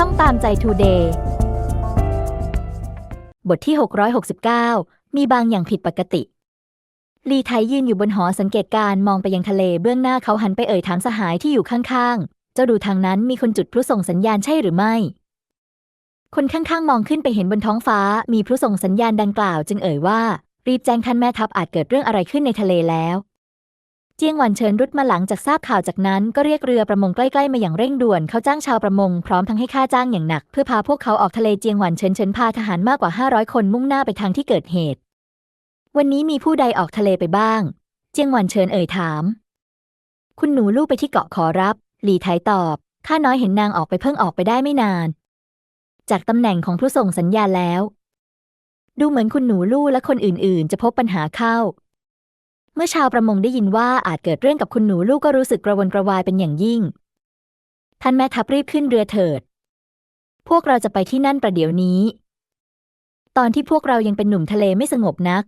ช่องตามใจทูเดย์บทที่ 669 มีบางอย่างผิดปกติ ลีไทยยืนอยู่บนหอสังเกตการมองไปยังทะเลเบื้องหน้าเขาหันไปเอ่ยถามสหายที่อยู่ข้างๆ เจ้าดูทางนั้นมีคนจุดพลุส่งสัญญาณใช่หรือไม่ คนข้างๆ มองขึ้นไปเห็นบนท้องฟ้า มีพลุส่งสัญญาณดังกล่าว จึงเอ่ยว่า รีบแจ้งท่านแม่ทัพอาจเกิดเรื่องอะไรขึ้นในทะเลแล้ว เจียงหวันเฉินรุดมาหลังจากทราบข่าวจากนั้นก็เรียกเรือประมงใกล้ๆมาอย่างเร่งด่วนเขาจ้างชาวประมงพร้อมทั้งให้ค่าจ้างอย่างหนัก เพื่อพาพวกเขาออกทะเลเจียงหวันเฉินเฉินพาทหารมากกว่า 500 คนมุ่งหน้าไปทางที่เกิดเหตุ วันนี้มีผู้ใดออกทะเลไปบ้าง เจียงหวันเฉินเอ่ยถาม คุณหนูลูกไปที่เกาะขอรับ หลี่ไทตอบข้าน้อยเห็นนางออกไปเพิ่งออกไปได้ไม่นาน จากตำแหน่งของผู้ส่งสัญญาแล้ว ดูเหมือนคุณหนูลู่และคนอื่นๆ จะพบปัญหาเข้า เมื่อชาวประมงได้ยินว่าอาจเกิดเรื่องกับคุณหนูลูกก็รู้สึกกระวนกระวายเป็นอย่างยิ่ง ท่านแม่ทัพรีบขึ้นเรือเถิด พวกเราจะไปที่นั่นประเดี๋ยวนี้ ตอนที่พวกเรายังเป็นหนุ่มทะเลไม่สงบนัก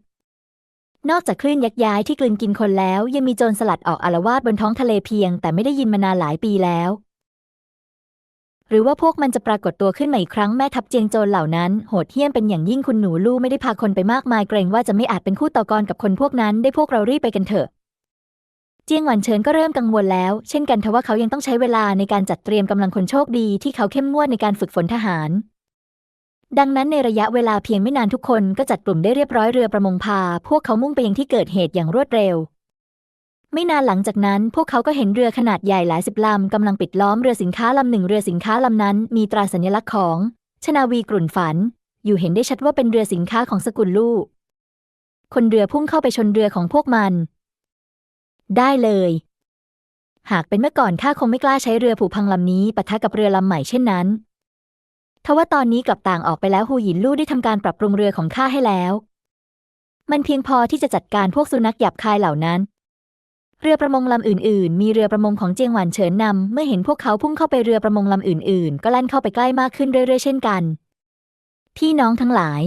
นอกจากคลื่นยักย้ายที่กลืนกินคนแล้ว ยังมีโจรสลัดออกอารวาสบนท้องทะเลเพียง แต่ไม่ได้ยินมานานหลายปีแล้ว หรือว่าพวกมันจะปรากฏตัวขึ้นมาอีกครั้งแม่ทัพเจียงโจรเหล่านั้นโหดเหี้ยมเป็นอย่างยิ่งคุณหนูลู่ไม่ได้พาคนไปมากมายเกรงว่าจะไม่อาจเป็นคู่ต่อกรกับคนพวกนั้นได้พวกเรารีบไปกันเถอะ เจียงหวันเฉินก็เริ่มกังวลแล้ว เช่นกันทว่าเขายังต้องใช้เวลาในการจัดเตรียมกำลังคนโชคดีที่เขาเข้มงวดในการฝึกฝนทหาร ดังนั้นในระยะเวลาเพียงไม่นานทุกคนก็จัดกลุ่มได้เรียบร้อยเรือประมงพา พวกเขามุ่งไปยังที่เกิดเหตุอย่างรวดเร็ว ไม่นานหลังจากนั้น พวกเขาก็เห็นเรือขนาดใหญ่หลายสิบลำกำลังปิดล้อมเรือสินค้าลำหนึ่งเรือสินค้าลำนั้น มีตราสัญลักษณ์ของ ชนาวีกลุ่นฝัน อยู่เห็นได้ชัดว่าเป็นเรือสินค้าของสกุลลู่คนเรือพุ่งเข้าไปชนเรือของพวกมัน ได้เลย หากเป็นเมื่อก่อนข้าคงไม่กล้าใช้เรือผูพังลำนี้ปะทะกับเรือลำใหม่เช่นนั้นทว่าตอนนี้กลับต่างออกไปแล้วฮูหยินลู่ได้ทำการปรับปรุงเรือของข้าให้แล้ว มันเพียงพอที่จะจัดการพวกสุนัขหยาบคายเหล่านั้น เรือประมงลำอื่นๆ มีเรือประมงของเจียงหวันเฉินนำ เมื่อเห็นพวกเขาพุ่งเข้าไปเรือประมงลำอื่นๆ ก็แล่นเข้าไปใกล้มากขึ้นเรื่อยๆ เช่นกัน พี่น้องทั้งหลาย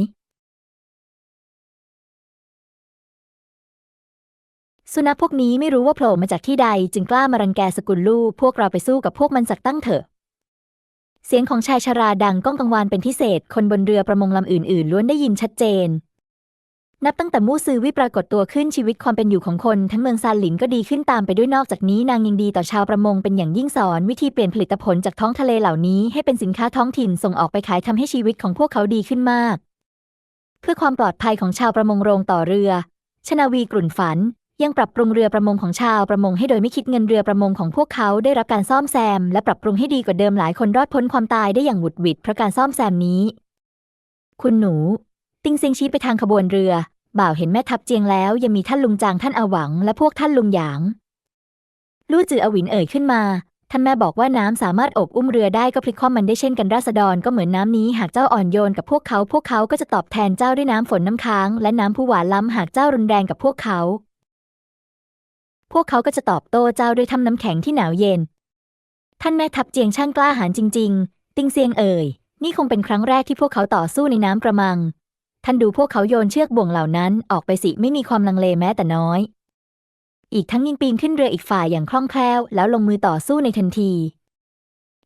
สุนัขพวกนี้ไม่รู้ว่าโผล่มาจากที่ใด จึงกล้ามารังแกสกุลลู่พวกเราไปสู้กับพวกมันสักตั้งเถอะ เสียงของชายชราดังก้องกังวานเป็นพิเศษ คนบนเรือประมงลำอื่นๆ ล้วนได้ยินชัดเจน นับตั้งแต่มู่ซือวิปรากฏตัวขึ้นชีวิตความเป็นอยู่ของคน ทั้งเมืองซานหลินก็ดีขึ้นตามไปด้วยนอกจากนี้นางยังดีต่อชาวประมงเป็นอย่างยิ่งสอนวิธีเปลี่ยนผลิตผลจากท้องทะเลเหล่านี้ให้เป็นสินค้าท้องถิ่นส่งออกไปขายทำให้ชีวิตของพวกเขาดีขึ้นมาก เพื่อความปลอดภัยของชาวประมงโรงต่อเรือ ชนาวีกลุ่นฝัน ยังปรับปรุงเรือประมงของชาวประมงให้โดยไม่คิดเงินเรือประมงของพวกเขาได้รับการซ่อมแซม และปรับปรุงให้ดีกว่าเดิมหลายคนรอดพ้นความตายได้อย่างหวุดหวิดเพราะการซ่อมแซมนี้ คุณหนู ติงเซิงชี้ไปทางขบวนเรือ บ่าวเห็นแม่ทัพเจียงแล้วยังมีท่านลุงจางท่านอาหวัง และพวกท่านลุงหยาง ลู่จืออวินเอ่ยขึ้นมา ท่านแม่บอกว่าน้ำสามารถอบอุ้มเรือได้ก็พลิกคว่ำมันได้เช่นกันราษฎรก็เหมือนน้ำนี้หากเจ้าอ่อนโยนกับพวกเขา พวกเขาก็จะตอบแทนเจ้าด้วยน้ำฝนน้ำค้าง และน้ำผู้หวานล้ำหากเจ้ารุนแรงกับพวกเขา พวกเขาก็จะตอบโต้เจ้าด้วยทำน้ำแข็งที่หนาวเย็น ท่านแม่ทัพเจียงช่างกล้าหาญจริง ๆ ติงเซียงเอ่ยนี่คงเป็นครั้งแรกที่พวกเขาต่อสู้ในน้ำกระมัง ท่านดูพวกเขาโยนเชือกบ่วงเหล่านั้นออกไปสิไม่มีความลังเลแม้แต่น้อย อีกทั้งยิงปีนขึ้นเรืออีกฝ่ายอย่างคล่องแคล่ว แล้วลงมือต่อสู้ในทันที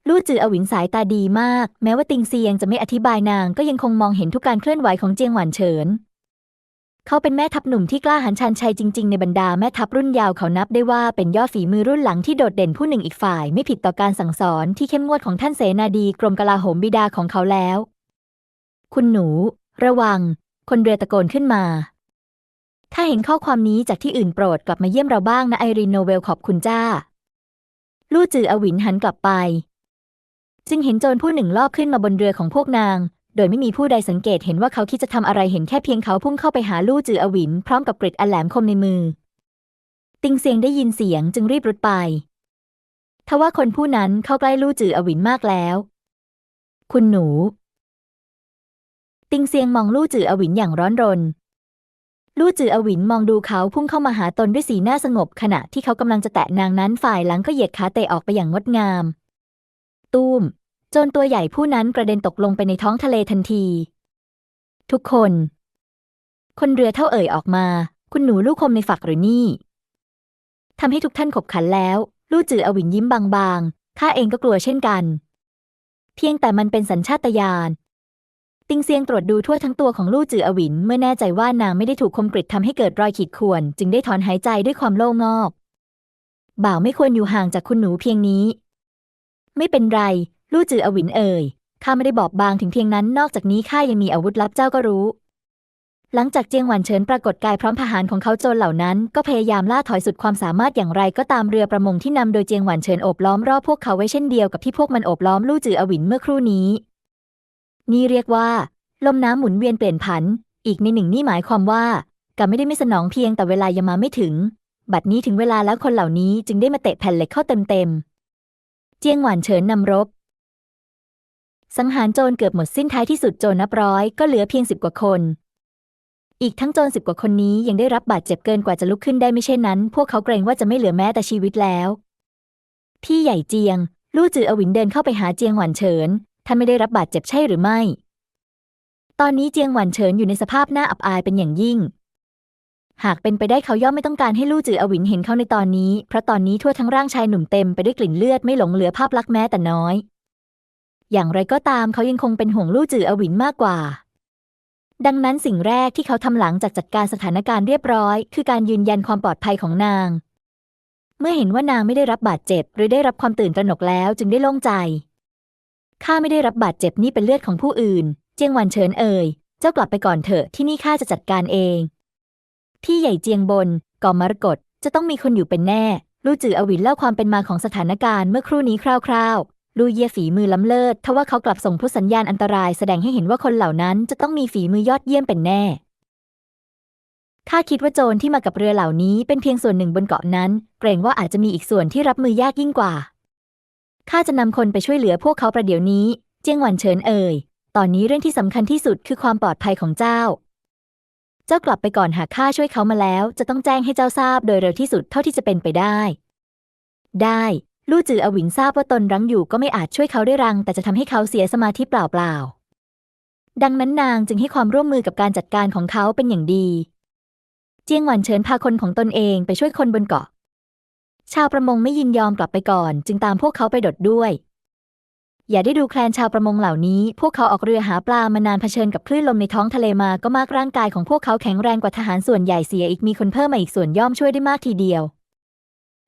ลู่จืออวินสายตาดีมาก แม้ว่าติงเซียงจะไม่อธิบายนางก็ยังคงมองเห็นทุกการเคลื่อนไหวของเจียงหวันเฉิน เขาเป็นแม่ทัพหนุ่มที่กล้าหาญชันชัยจริง ๆ ในบรรดาแม่ทัพรุ่นยาวเขานับได้ว่าเป็นยอดฝีมือรุ่นหลังที่โดดเด่นผู้หนึ่งอีกฝ่าย ไม่ผิดต่อการสั่งสอนที่เข้มงวดของท่านเสนาดีกรมกลาโหมบิดาของเขาแล้ว คุณหนู ระวัง คนเรือตะโกนขึ้นมา ถ้าเห็นข้อความนี้จากที่อื่นโปรดกลับมาเยี่ยมเราบ้างนะไอรีนโนเวลขอบคุณจ้า ลู่จืออวินหันกลับไป จึงเห็นโจรผู้หนึ่งลอบขึ้นมาบนเรือของพวกนาง โดยไม่มีผู้ใดสังเกตเห็นว่าเขาคิดจะทำอะไรเห็นแค่เพียงเขาพุ่งเข้าไปหาลู่จืออวินพร้อมกับกริดอันแหลมคมในมือ ติงเซียงได้ยินเสียงจึงรีบรุดไปทว่าคนผู้นั้นเข้าใกล้ลู่จืออวินมากแล้ว คุณหนู ติงเซียงมองลู่จืออวินอย่างร้อนรน ลู่จืออวินมองดูเขาพุ่งเข้ามาหาตนด้วยสีหน้าสงบ ขณะที่เขากำลังจะแตะนางนั้นฝ่ายหลังก็เหยียดขาเตะออกไปอย่างงดงาม ตูมโจรตัวใหญ่ผู้นั้นกระเด็นตกลงไปในท้องทะเลทันที ทุกคน คนเรือเท่าเอ่ยออกมา คุณหนูลูกคมในฝักหรือนี่ทำให้ทุกท่านขบขันแล้ว ลู่จืออวินยิ้มบางๆข้าเองก็กลัวเช่นกัน เพียงแต่มันเป็นสัญชาตญาณ ติงเซียงตรวจดูทั่วทั้งตัวของลู่จืออวินเมื่อแน่ใจว่านางไม่ได้ถูกคมกริดทำให้เกิดรอยขีดข่วน จึงได้ถอนหายใจด้วยความโล่งอก บ่าวไม่ควรอยู่ห่างจากคุณหนูเพียงนี้ ไม่เป็นไร ลู่จืออวินเอ่ยข้าไม่ได้บอกบางถึงเพียงนั้น นอกจากนี้ข้ายังมีอาวุธลับเจ้าก็รู้ หลังจากเจียงหวันเฉินปรากฏกายพร้อมทหารของเขาโจรเหล่านั้น ก็พยายามล่าถอยสุดความสามารถอย่างไรก็ตามเรือประมงที่นำโดยเจียงหวันเฉินโอบล้อมรอบพวกเขาไว้เช่นเดียวกับที่พวกมันโอบล้อมลู่จืออวินเมื่อครู่นี้ นี่เรียกว่า ลมน้ำหมุนเวียนเปลี่ยนผัน อีกในหนึ่งนี่หมายความว่ากับไม่ได้ไม่สนองเพียงแต่เวลายังมาไม่ถึง บัดนี้ถึงเวลาแล้วคนเหล่านี้จึงได้มาเตะแผ่นเหล็กเข้าเต็มๆ เจียงหวานเฉินนำรบ สังหารโจรเกือบหมดสิ้นท้ายที่สุดโจรนับร้อยก็เหลือเพียงสิบกว่าคน อีกทั้งโจรสิบกว่าคนนี้ยังได้รับบาดเจ็บเกินกว่าจะลุกขึ้นได้ไม่เช่นนั้น พวกเขาเกรงว่าจะไม่เหลือแม้แต่ชีวิตแล้ว พี่ใหญ่เจียง ลู่จืออวินเดินเข้าไปหาเจียงหวานเฉิน ท่านไม่ได้รับบาดเจ็บใช่หรือไม่ ตอนนี้เจียงหวันเฉินอยู่ในสภาพหน่าอับอายเป็นอย่างยิ่ง หากเป็นไปได้เขาย่อมไม่ต้องการให้ลู่จืออวินเห็นเขาในตอนนี้ เพราะตอนนี้ทั่วทั้งร่างชายหนุ่มเต็มไปด้วยกลิ่นเลือดไม่หลงเหลือภาพลักษณ์แม้แต่น้อย อย่างไรก็ตามเขายังคงเป็นห่วงลู่จืออวินมากกว่า ดังนั้นสิ่งแรกที่เขาทำหลังจากจัดการสถานการณ์เรียบร้อย คือการยืนยันความปลอดภัยของนางเมื่อเห็นว่านางไม่ได้รับบาดเจ็บ หรือได้รับความตื่นตระหนกแล้วจึงได้โล่งใจ ข้าไม่ได้รับบาดเจ็บนี่เป็นเลือดของผู้อื่น เจียงหวันเฉินเอ่ย เจ้ากลับไปก่อนเถอะที่นี่ข้าจะจัดการเอง พี่ใหญ่เจียงบนกอมมรกตจะต้องมีคนอยู่เป็นแน่ลู่จืออวินเล่าความเป็นมาของสถานการณ์เมื่อครู่นี้คร่าวๆ ลู่เย่ฝีมือล้ำเลิศทว่าเขากลับส่งผู้สัญญาณอันตรายแสดงให้เห็นว่าคนเหล่านั้นจะต้องมีฝีมือยอดเยี่ยมเป็นแน่ ข้าคิดว่าโจรที่มากับเรือเหล่านี้เป็นเพียงส่วนหนึ่งบนเกาะนั้น เกรงว่าอาจจะมีอีกส่วนที่รับมือยากยิ่งกว่า ข้าจะนำคนไปช่วยเหลือพวกเขาประเดี๋ยวนี้ เจียงหวันเฉินเอ่ย ตอนนี้เรื่องที่สำคัญที่สุดคือความปลอดภัยของเจ้า เจ้ากลับไปก่อนหากข้าช่วยเขามาแล้ว จะต้องแจ้งให้เจ้าทราบโดยเร็วที่สุดเท่าที่จะเป็นไปได้ ได้ลู่จืออวินทราบว่าตนรั้งอยู่ก็ไม่อาจช่วยเขาได้รัง แต่จะทำให้เขาเสียสมาธิเปล่าๆ ดังนั้นนางจึงให้ความร่วมมือกับการจัดการของเขาเป็นอย่างดี เจียงหวันเฉินพาคนของตนเองไปช่วยคนบนเกาะ ชาวประมงไม่ยินยอมกลับไปก่อน จึงตามพวกเขาไปดดด้วย อย่าได้ดูแคลนชาวประมงเหล่านี้ พวกเขาออกเรือหาปลามานานเผชิญกับคลื่นลมในท้องทะเลมาก็มากร่างกายของพวกเขาแข็งแรงกว่าทหารส่วนใหญ่เสียอีกมีคนเพิ่มมาอีกส่วนย่อมช่วยได้มากทีเดียว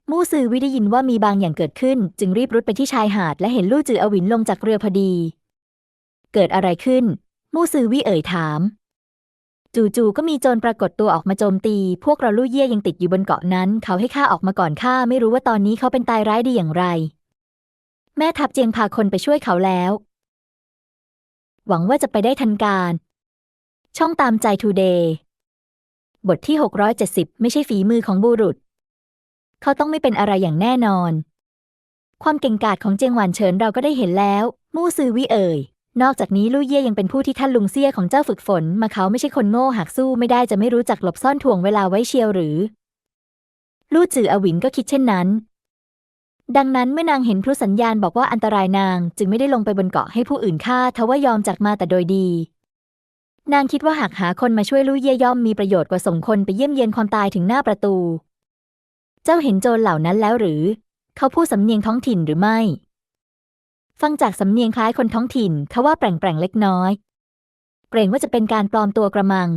มู่ซือวิได้ยินว่ามีบางอย่างเกิดขึ้น จึงรีบรุดไปที่ชายหาด และเห็นลู่จืออวินลงจากเรือพอดี เกิดอะไรขึ้น มู่ซือวิเอ่ยถาม จู่ๆก็มีโจรปรากฏตัวออกมาโจมตี พวกเราลู่เย่ยังติดอยู่บนเกาะนั้น เขาให้ข้าออกมาก่อนข้าไม่รู้ว่าตอนนี้เขาเป็นตายร้ายดีอย่างไร แม่ทัพเจียงพาคนไปช่วยเขาแล้ว หวังว่าจะไปได้ทันการ ช่องตามใจทูเดย์บทที่ 670 ไม่ใช่ฝีมือของบุรุษ เขาต้องไม่เป็นอะไรอย่างแน่นอน ความเก่งกาจของเจียงหวานเฉินเราก็ได้เห็นแล้ว มู่ซือวิเอ่ย นอกจากนี้ลู่เย่ยังเป็นผู้ที่ท่านลุงเซี่ยของเจ้าฝึกฝน มาเขาไม่ใช่คนโง่หากสู้ไม่ได้จะไม่รู้จักหลบซ่อนถ่วงเวลาไว้เชียวหรือ ลู่จืออวินก็คิดเช่นนั้น ดังนั้นเมื่อนางเห็นพลุสัญญาณบอกว่าอันตรายนาง จึงไม่ได้ลงไปบนเกาะให้ผู้อื่นฆ่าทว่ายอมจากมาแต่โดยดี นางคิดว่าหากหาคนมาช่วยลู่เย่ย่อมมีประโยชน์กว่าส่งคนไปเยี่ยมเยียนความตายถึงหน้าประตู เจ้าเห็นโจรเหล่านั้นแล้วหรือ เขาพูดสำเนียงท้องถิ่นหรือไม่ ฟังจากสำเนียงคล้ายคนท้องถิ่นเขาว่าแปลงแปลงๆเล็กน้อย เกรงว่าจะเป็นการปลอมตัวกระมัง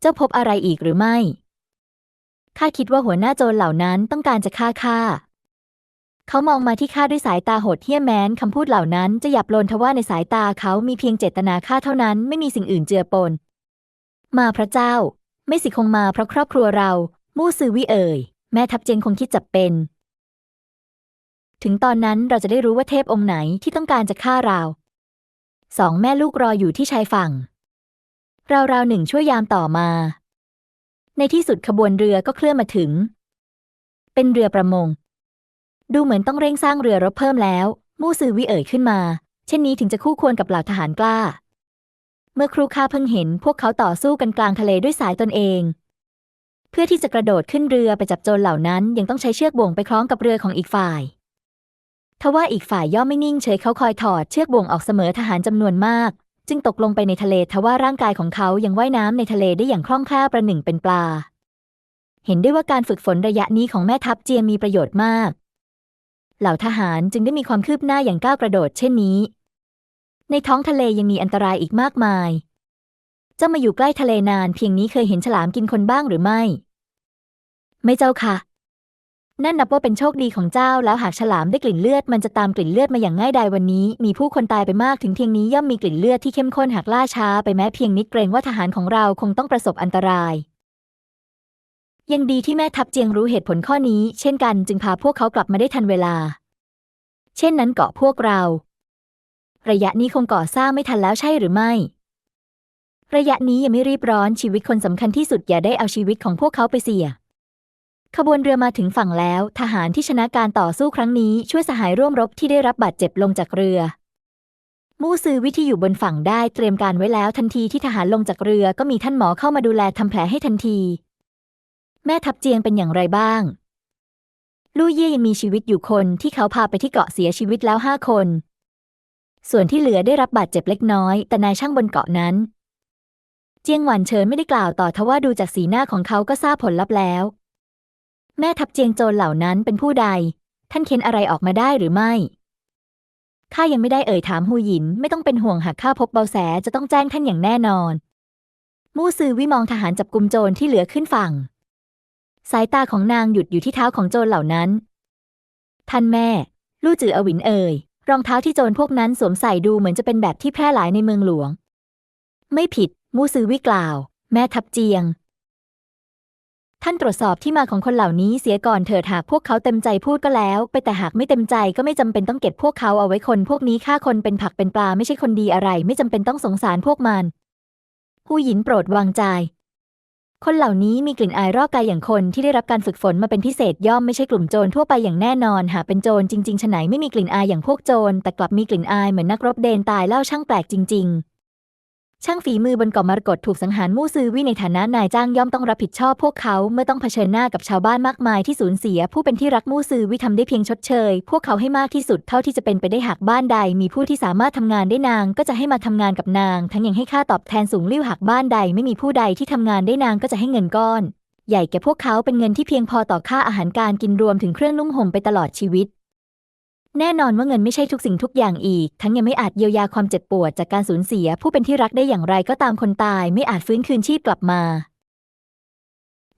เจ้าพบอะไรอีกหรือไม่ ข้าคิดว่าหัวหน้าโจรเหล่านั้นต้องการจะฆ่าข้า เขามองมาที่ข้าด้วยสายตาโหดเหี้ยมแม้นคำพูดเหล่านั้นจะหยับโลนทว่าในสายตาเขามีเพียงเจตนาฆ่าเท่านั้นไม่มีสิ่งอื่นเจือปน มาพระเจ้า ไม่สิคงมาเพราะครอบครัวเรา มู่ซือวิเอ่ย แม่ทัพเจงคงคิดจับเป็น ถึงตอนนั้นเราจะได้รู้ว่าเทพองค์ไหนที่ต้องการจะฆ่าเราสองแม่ลูกรออยู่ที่ชายฝั่ง ราวหนึ่งช่วยยามต่อมา ในที่สุดขบวนเรือก็เคลื่อนมาถึง เป็นเรือประมง ดูเหมือนต้องเร่งสร้างเรือรบเพิ่มแล้ว มู่ซือวิเอ่ยขึ้นมา เช่นนี้ถึงจะคู่ควรกับเหล่าทหารกล้า เมื่อครูข้าเพิ่งเห็น พวกเขาต่อสู้กันกลางทะเลด้วยสายตนเอง เพื่อที่จะกระโดดขึ้นเรือไปจับโจรเหล่านั้นยังต้องใช้เชือกบ่วงไปคล้องกับเรือของอีกฝ่าย ทว่าอีกฝ่ายย่อมไม่นิ่งเฉยเขาคอยถอดเชือกบ่วงออกเสมอทหารจำนวนมาก จึงตกลงไปในทะเลทว่าร่างกายของเขายังว่ายน้ำในทะเลได้อย่างคล่องแคล่วประหนึ่งเป็นปลา เห็นได้ว่าการฝึกฝนระยะนี้ของแม่ทัพเจียมีประโยชน์มาก เหล่าทหารจึงได้มีความคืบหน้าอย่างก้าวกระโดดเช่นนี้ ในท้องทะเลยังมีอันตรายอีกมากมายเจ้ามาอยู่ใกล้ทะเลนานเพียงนี้เคยเห็นฉลามกินคนบ้างหรือไม่ ไม่เจ้าค่ะ นั่นนับว่าเป็นโชคดีของเจ้าแล้วหากฉลามได้กลิ่นเลือดมันจะตามกลิ่นเลือดมาอย่างง่ายดายวันนี้ มีผู้คนตายไปมากถึงเพียงนี้ย่อมมีกลิ่นเลือดที่เข้มข้นหากล่าช้าไปแม้เพียงนิดเกรงว่าทหารของเราคงต้องประสบอันตราย ยังดีที่แม่ทัพเจียงรู้เหตุผลข้อนี้ เช่นกันจึงพาพวกเขากลับมาได้ทันเวลา เช่นนั้นเกาะพวกเรา ระยะนี้คงก่อสร้างไม่ทันแล้วใช่หรือไม่ระยะนี้ยังไม่รีบร้อนชีวิตคนสำคัญที่สุดอย่าได้เอาชีวิตของพวกเขาไปเสี่ย ขบวนเรือมาถึงฝั่งแล้ว ทหารที่ชนะการต่อสู้ครั้งนี้ช่วยสหายร่วมรบที่ได้รับบาดเจ็บลงจากเรือ มู่ซือวิที่อยู่บนฝั่งได้เตรียมการไว้แล้วทันทีที่ทหารลงจากเรือก็มีท่านหมอเข้ามาดูแลทำแผลให้ทันที แม่ทัพเจียงเป็นอย่างไรบ้าง ลู่เย่ยังมีชีวิตอยู่คนที่เขาพาไปที่เกาะเสียชีวิตแล้วห้าคน ส่วนที่เหลือได้รับบาดเจ็บเล็กน้อย แต่นายช่างบนเกาะนั้น เจียงหวันเฉินไม่ได้กล่าวต่อทว่าดูจากสีหน้าของเขาก็ทราบผลลัพธ์แล้ว แม่ทัพเจียงโจรเหล่านั้นเป็นผู้ใด ท่านเค้นอะไรออกมาได้หรือไม่ข้ายังไม่ได้เอ่ยถามฮูหยินไม่ต้องเป็นห่วงหากข้าพบเบาแสจะต้องแจ้งท่านอย่างแน่นอน มู่ซือวิมองทหารจับกลุ่มโจรที่เหลือขึ้นฝั่ง สายตาของนางหยุดอยู่ที่เท้าของโจรเหล่านั้น ท่านแม่ ลู่จืออวินเอ่ยรองเท้าที่โจรพวกนั้นสวมใส่ดูเหมือนจะเป็นแบบที่แพร่หลายในเมืองหลวง ไม่ผิด มู่ซือวิกล่าว แม่ทัพเจียง ท่านตรวจสอบที่มาของคนเหล่านี้เสียก่อนเถิดหากพวกเขาเต็มใจพูดก็แล้ว ไปแต่หากไม่เต็มใจก็ไม่จำเป็นต้องเก็บพวกเขาเอาไว้คนพวกนี้ฆ่าคนเป็นผักเป็นปลาไม่ใช่คนดีอะไร ไม่จำเป็นต้องสงสารพวกมันผู้หญินโปรดวางใจ คนเหล่านี้มีกลิ่นอายรอกกายอย่างคนที่ได้รับการฝึกฝนมาเป็นพิเศษย่อมไม่ใช่กลุ่มโจรทั่วไปอย่างแน่นอน หากเป็นโจรจริงๆฉไหนไม่มีกลิ่นอายอย่างพวกโจรแต่กลับมีกลิ่นอายเหมือนนักรบเดนตายเล่าช่างแปลกจริง ๆ ช่างฝีมือบนเกาะมรกตถูกสังหารมู่ซือวี่ในฐานะนายจ้างย่อมต้องรับผิดชอบพวกเขาเมื่อต้องเผชิญหน้ากับชาวบ้านมากมายที่สูญเสีย ผู้เป็นที่รักมู่ซือวี่ทำได้เพียงชดเชย พวกเขาให้มากที่สุดเท่าที่จะเป็นไปได้หากบ้านใด มีผู้ที่สามารถทำงานได้นาง ก็จะให้มาทำงานกับนาง ทั้งยังให้ค่าตอบแทนสูงลิ่วหากบ้านใด ไม่มีผู้ใดที่ทำงานได้นางก็จะให้เงินก้อน ใหญ่แก่พวกเขาเป็นเงินที่เพียงพอต่อค่าอาหารการกินรวมถึงเครื่องนุ่งห่มไปตลอดชีวิต แน่นอนว่าเงินไม่ใช่ทุกสิ่งทุกอย่างอีก ทั้งยังไม่อาจเยียวยาความเจ็บปวดจากการสูญเสีย ผู้เป็นที่รักได้อย่างไรก็ตามคนตายไม่อาจฟื้นคืนชีพกลับมา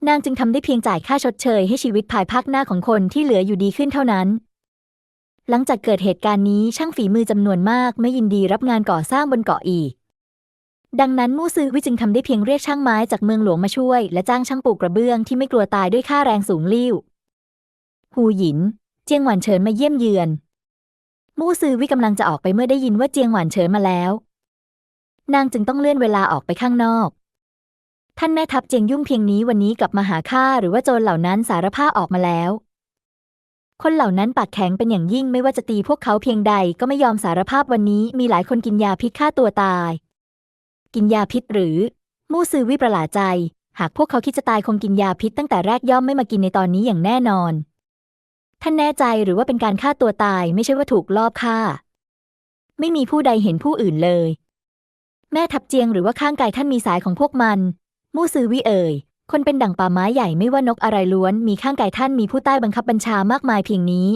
นางจึงทำได้เพียงจ่ายค่าชดเชยให้ชีวิตภายภาคหน้าของคนที่เหลืออยู่ดีขึ้นเท่านั้น หลังจากเกิดเหตุการณ์นี้ช่างฝีมือจำนวนมาก ไม่ยินดีรับงานก่อสร้างบนเกาะอีก ดังนั้นมู่ซือวิจึงทำได้เพียงเรียกช่างไม้จากเมืองหลวงมาช่วย และจ้างช่างปลูกกระเบื้องที่ไม่กลัวตายด้วยค่าแรงสูงลิ่ว ฮูหยิน เจียงหวันเฉินมาเยี่ยมเยือน มู่ซือวิกำลังจะออกไปเมื่อได้ยินว่าเจียงหวันเฉินมาแล้ว นางจึงต้องเลื่อนเวลาออกไปข้างนอก ท่านแม่ทัพเจียงยุ่งเพียงนี้วันนี้กลับมาหาข้าหรือว่าโจรเหล่านั้นสารภาพออกมาแล้ว คนเหล่านั้นปากแข็งเป็นอย่างยิ่งไม่ว่าจะตีพวกเขาเพียงใดก็ไม่ยอมสารภาพวันนี้มีหลายคนกินยาพิษฆ่าตัวตาย กินยาพิษหรือ มู่ซือวิประหลาดใจ หากพวกเขาคิดจะตายคงกินยาพิษตั้งแต่แรกย่อมไม่มากินในตอนนี้อย่างแน่นอน ท่านแน่ใจหรือว่าเป็นการฆ่าตัวตายไม่ใช่ว่าถูกลอบฆ่า ไม่มีผู้ใดเห็นผู้อื่นเลย แม่ทับเจียงหรือว่าข้างกายท่านมีสายของพวกมัน มู่ซือวิเอ่ย คนเป็นดั่งป่าไม้ใหญ่ไม่ว่านกอะไรล้วน มีข้างกายท่านมีผู้ใต้บังคับบัญชามากมายเพียงนี้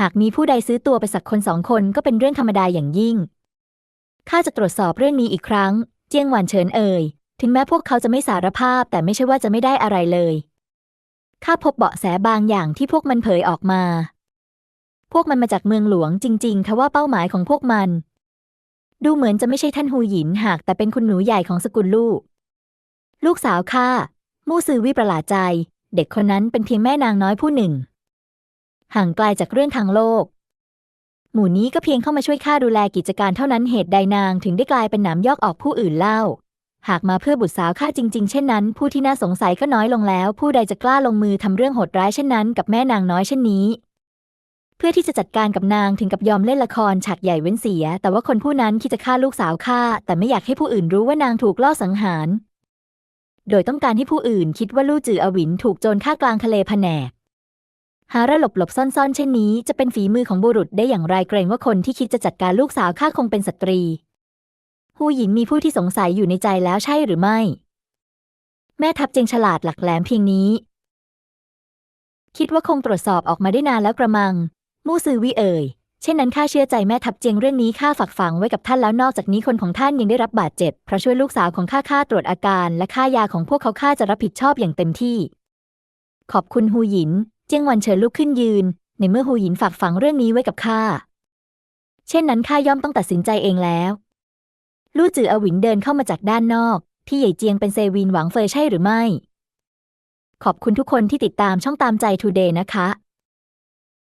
หากมีผู้ใดซื้อตัวไปสักคนสองคนก็เป็นเรื่องธรรมดาอย่างยิ่งข้าจะตรวจสอบเรื่องนี้อีกครั้ง เจียงหวานเฉินเอ่ย ถึงแม้พวกเขาจะไม่สารภาพแต่ไม่ใช่ว่าจะไม่ได้อะไรเลย ข้าพบเบาะแสบางอย่างที่พวกมันเผยออกมา พวกมันมาจากเมืองหลวงจริงๆทว่าเป้าหมายของพวกมัน ดูเหมือนจะไม่ใช่ท่านฮูหยินหาก แต่เป็นคุณหนูใหญ่ของสกุลลูก ลูกสาวข้ามู่ซือวิประหลาดใจ เด็กคนนั้นเป็นเพียงแม่นางน้อยผู้หนึ่ง ห่างไกลจากเรื่องทางโลก หมู่นี้ก็เพียงเข้ามาช่วยข้าดูแลกิจการเท่านั้นเหตุใดนางถึงได้กลายเป็นหนามยอกออกผู้อื่นเล่า หากมาเพื่อบุตรสาวข้าจริง ๆ เช่นนั้น ผู้ที่น่าสงสัยก็น้อยลงแล้ว ผู้ใดจะกล้าลงมือทำเรื่องโหดร้ายเช่นนั้น กับแม่นางน้อยเช่นนี้ เพื่อที่จะจัดการกับนางถึงกับยอมเล่นละครฉากใหญ่เว้นเสีย แต่ว่าคนผู้นั้นคิดจะฆ่าลูกสาวข้าแต่ไม่อยากให้ผู้อื่นรู้ว่านางถูกล่อสังหาร โดยต้องการให้ผู้อื่นคิดว่าลู่จืออวินถูกโจรฆ่ากลางทะเลแผนกหาระหลบหลบซ่อนๆ เช่นนี้ จะเป็นฝีมือของบุรุษได้อย่างไรเกรงว่าคนที่คิดจะจัดการลูกสาวข้าคงเป็นสตรี ฮูหยินมีผู้ที่สงสัยอยู่ในใจแล้วใช่หรือไม่ แม่ทัพเจงฉลาดหลักแหลมเพียงนี้ คิดว่าคงตรวจสอบออกมาได้นานแล้วกระมัง มู่ซือวิเอ่ยเช่นนั้นข้าเชื่อใจแม่ทัพเจียงเรื่องนี้ข้าฝากฝังไว้กับท่านแล้วนอกจากนี้คนของท่านยังได้รับบาดเจ็บเพราะช่วยลูกสาวของข้าค่าตรวจอาการ และค่ายาของพวกเขาข้าจะรับผิดชอบอย่างเต็มที่ ขอบคุณฮูหยิน เจียงวันเฉินลุกขึ้นยืน ในเมื่อฮูหยินฝากฝังเรื่องนี้ไว้กับข้า เช่นนั้นข้าย่อมต้องตัดสินใจเองแล้ว ลู่จืออวิงเดินเข้ามาจากด้านนอก พี่ใหญ่เจียงเป็นเซวินหวังเฟยใช่หรือไม่ ขอบคุณทุกคนที่ติดตามช่องตามใจทูเดย์นะคะ